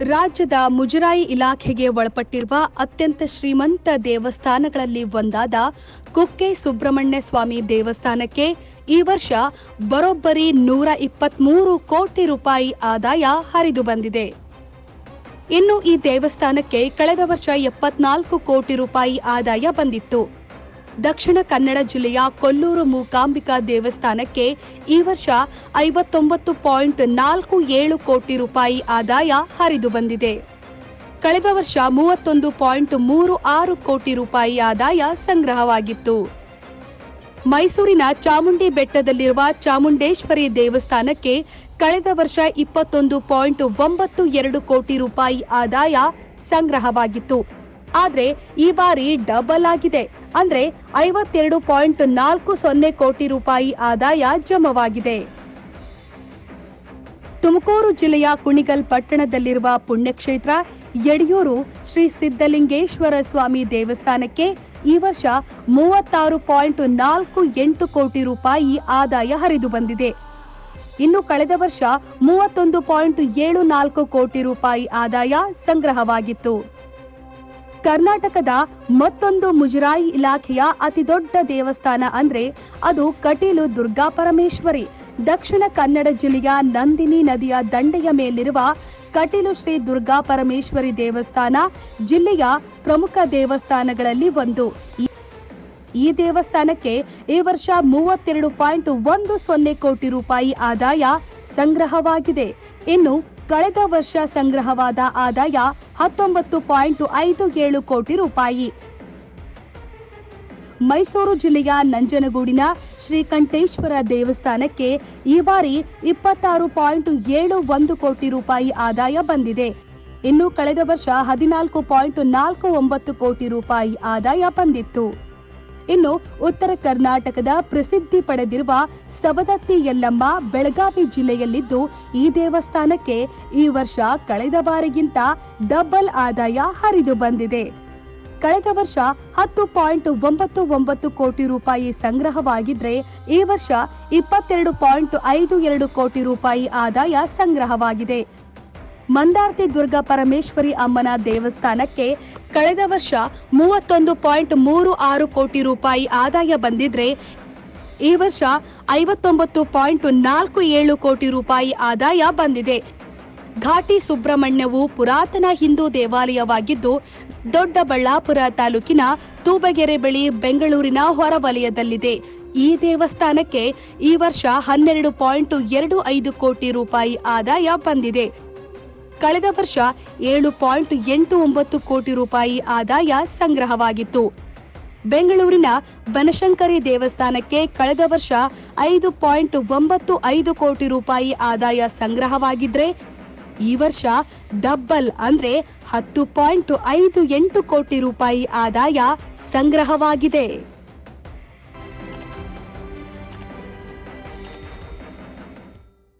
ರಾಜ್ಯದ ಮುಜರಾಯಿ ಇಲಾಖೆಗೆ ಒಳಪಟ್ಟಿರುವ ಅತ್ಯಂತ ಶ್ರೀಮಂತ ದೇವಸ್ಥಾನಗಳಲ್ಲಿ ಒಂದಾದ ಕುಕ್ಕೆ ಸುಬ್ರಹ್ಮಣ್ಯ ಸ್ವಾಮಿ ದೇವಸ್ಥಾನಕ್ಕೆ ಈ ವರ್ಷ ಬರೋಬ್ಬರಿ ನೂರ ಇಪ್ಪತ್ಮೂರು ಕೋಟಿ ರೂಪಾಯಿ ಆದಾಯ ಹರಿದು ಬಂದಿದೆ. ಇನ್ನು ಈ ದೇವಸ್ಥಾನಕ್ಕೆ ಕಳೆದ ವರ್ಷ ಎಪ್ಪತ್ನಾಲ್ಕು ಕೋಟಿ ರೂಪಾಯಿ ಆದಾಯ ಬಂದಿತ್ತು. ದಕ್ಷಿಣ ಕನ್ನಡ ಜಿಲ್ಲೆಯ ಕೊಲ್ಲೂರು ಮೂಕಾಂಬಿಕಾ ದೇವಸ್ಥಾನಕ್ಕೆ ಈ ವರ್ಷ ಐವತ್ತೊಂಬತ್ತು ಪಾಯಿಂಟ್ ನಾಲ್ಕು ಏಳು ಕೋಟಿ ರೂಪಾಯಿ ಆದಾಯ ಹರಿದು ಬಂದಿದೆ. ಕಳೆದ ವರ್ಷ ಮೂವತ್ತೊಂದು ಪಾಯಿಂಟ್ ಮೂರು ಆರು ಕೋಟಿ ರೂಪಾಯಿ ಆದಾಯ ಸಂಗ್ರಹವಾಗಿತ್ತು. ಮೈಸೂರಿನ ಚಾಮುಂಡಿ ಬೆಟ್ಟದಲ್ಲಿರುವ ಚಾಮುಂಡೇಶ್ವರಿ ದೇವಸ್ಥಾನಕ್ಕೆ ಕಳೆದ ವರ್ಷ ಇಪ್ಪತ್ತೊಂದು ಪಾಯಿಂಟ್ ಒಂಬತ್ತು ಎರಡು ಕೋಟಿ ರೂಪಾಯಿ ಆದಾಯ ಸಂಗ್ರಹವಾಗಿತ್ತು. ಆದ್ರೆ ಈ ಬಾರಿ ಡಬಲ್ ಆಗಿದೆ. ಅಂದ್ರೆ ಐವತ್ತೆರಡು ಪಾಯಿಂಟ್ ನಾಲ್ಕು ಸೊನ್ನೆ ಕೋಟಿ ರೂಪಾಯಿ ಆದಾಯ ಜಮವಾಗಿದೆ. ತುಮಕೂರು ಜಿಲ್ಲೆಯ ಕುಣಿಗಲ್ ಪಟ್ಟಣದಲ್ಲಿರುವ ಪುಣ್ಯಕ್ಷೇತ್ರ ಯಡಿಯೂರು ಶ್ರೀ ಸಿದ್ದಲಿಂಗೇಶ್ವರ ಸ್ವಾಮಿ ದೇವಸ್ಥಾನಕ್ಕೆ ಈ ವರ್ಷ ಮೂವತ್ತಾರು ಪಾಯಿಂಟ್ ನಾಲ್ಕು ಎಂಟು ಕೋಟಿ ರೂಪಾಯಿ ಆದಾಯ ಹರಿದು ಬಂದಿದೆ. ಇನ್ನು ಕಳೆದ ವರ್ಷ ಮೂವತ್ತೊಂದು ಪಾಯಿಂಟ್ ಏಳು ನಾಲ್ಕು ಕೋಟಿ ರೂಪಾಯಿ ಆದಾಯ ಸಂಗ್ರಹವಾಗಿತ್ತು. ಕರ್ನಾಟಕದ ಮತ್ತೊಂದು ಮುಜರಾಯಿ ಇಲಾಖೆಯ ಅತಿದೊಡ್ಡ ದೇವಸ್ಥಾನ ಅಂದ್ರೆ ಅದು ಕಟೀಲು ದುರ್ಗಾ ಪರಮೇಶ್ವರಿ. ದಕ್ಷಿಣ ಕನ್ನಡ ಜಿಲ್ಲೆಯ ನಂದಿನಿ ನದಿಯ ದಂಡೆಯ ಮೇಲಿರುವ ಕಟೀಲು ಶ್ರೀ ದುರ್ಗಾ ಪರಮೇಶ್ವರಿ ದೇವಸ್ಥಾನ ಜಿಲ್ಲೆಯ ಪ್ರಮುಖ ದೇವಸ್ಥಾನಗಳಲ್ಲಿ ಒಂದು. ಈ- ದೇವಸ್ಥಾನಕ್ಕೆ ಈ ವರ್ಷ ಮೂವತ್ತೆರಡು ಪಾಯಿಂಟ್ ಒಂದು ಸೊನ್ನೆ ಕೋಟಿ ರೂಪಾಯಿ ಆದಾಯ ಸಂಗ್ರಹವಾಗಿದೆ. ಇನ್ನು ಕಳೆದ ವರ್ಷ ಸಂಗ್ರಹವಾದ ಆದಾಯ ಹತ್ತೊಂಬತ್ತು ಪಾಯಿಂಟ್ ಐದು ಏಳು ಕೋಟಿ ರೂಪಾಯಿ. ಮೈಸೂರು ಜಿಲ್ಲೆಯ ನಂಜನಗೂಡಿನ ಶ್ರೀಕಂಠೇಶ್ವರ ದೇವಸ್ಥಾನಕ್ಕೆ ಈ ಬಾರಿ ಇಪ್ಪತ್ತಾರು ಪಾಯಿಂಟ್ ಏಳು ಒಂದು ಕೋಟಿ ರೂಪಾಯಿ ಆದಾಯ ಬಂದಿದೆ. ಇನ್ನು ಕಳೆದ ವರ್ಷ ಹದಿನಾಲ್ಕು ಪಾಯಿಂಟ್ ನಾಲ್ಕು ಒಂಬತ್ತು ಕೋಟಿ ರೂಪಾಯಿ ಆದಾಯ ಬಂದಿತ್ತು. ಇನ್ನು ಉತ್ತರ ಕರ್ನಾಟಕದ ಪ್ರಸಿದ್ಧಿ ಪಡೆದಿರುವ ಸವದತ್ತಿ ಯಲ್ಲಮ್ಮ ಬೆಳಗಾವಿ ಜಿಲ್ಲೆಯಲ್ಲಿದ್ದು ಈ ದೇವಸ್ಥಾನಕ್ಕೆ ಈ ವರ್ಷ ಕಳೆದ ಬಾರಿಗಿಂತ ಡಬಲ್ ಆದಾಯ ಹರಿದು ಬಂದಿದೆ. ಕಳೆದ ವರ್ಷ ಹತ್ತು ಪಾಯಿಂಟ್ ಒಂಬತ್ತು ಒಂಬತ್ತು ಕೋಟಿ ರೂಪಾಯಿ ಸಂಗ್ರಹವಾಗಿದ್ರೆ ಈ ವರ್ಷ ಇಪ್ಪತ್ತೆರಡು ಪಾಯಿಂಟ್ ಐದು ಎರಡು ಕೋಟಿ ರೂಪಾಯಿ ಆದಾಯ ಸಂಗ್ರಹವಾಗಿದೆ. ಮಂದಾರ್ತಿ ದುರ್ಗಾ ಪರಮೇಶ್ವರಿ ಅಮ್ಮನ ದೇವಸ್ಥಾನಕ್ಕೆ ಕಳೆದ ವರ್ಷ ಮೂವತ್ತೊಂದು ಪಾಯಿಂಟ್ ಮೂರು ಆರು ಕೋಟಿ ರೂಪಾಯಿ ಆದಾಯ ಬಂದಿದ್ರೆ ಈ ವರ್ಷ ಐವತ್ತೊಂಬತ್ತು ಪಾಯಿಂಟ್ ನಾಲ್ಕು ಏಳು ಕೋಟಿ ರೂಪಾಯಿ ಆದಾಯ ಬಂದಿದೆ. ಘಾಟಿ ಸುಬ್ರಹ್ಮಣ್ಯವು ಪುರಾತನ ಹಿಂದೂ ದೇವಾಲಯವಾಗಿದ್ದು, ದೊಡ್ಡಬಳ್ಳಾಪುರ ತಾಲೂಕಿನ ತೂಬಗೆರೆ ಬಳಿ ಬೆಂಗಳೂರಿನ ಹೊರವಲಯದಲ್ಲಿದೆ. ಈ ದೇವಸ್ಥಾನಕ್ಕೆ ಈ ವರ್ಷ ಹನ್ನೆರಡು ಪಾಯಿಂಟ್ ಎರಡು ಐದು ಕೋಟಿ ರೂಪಾಯಿ ಆದಾಯ ಬಂದಿದೆ. ಕಳೆದ ವರ್ಷ ಏಳು ಪಾಯಿಂಟ್ ಎಂಟು ಒಂಬತ್ತು ಕೋಟಿ ರೂಪಾಯಿ ಆದಾಯ ಸಂಗ್ರಹವಾಗಿತ್ತು. ಬೆಂಗಳೂರಿನ ಬನಶಂಕರಿ ದೇವಸ್ಥಾನಕ್ಕೆ ಕಳೆದ ವರ್ಷ ಐದು ಪಾಯಿಂಟ್ ಒಂಬತ್ತು ಐದು ಕೋಟಿ ರೂಪಾಯಿ ಆದಾಯ ಸಂಗ್ರಹವಾಗಿದ್ರೆ ಈ ವರ್ಷ ಡಬ್ಬಲ್ ಅಂದ್ರೆ ಹತ್ತು ಪಾಯಿಂಟ್ ಐದು ಎಂಟು ಕೋಟಿ ರೂಪಾಯಿ ಆದಾಯ ಸಂಗ್ರಹವಾಗಿದೆ.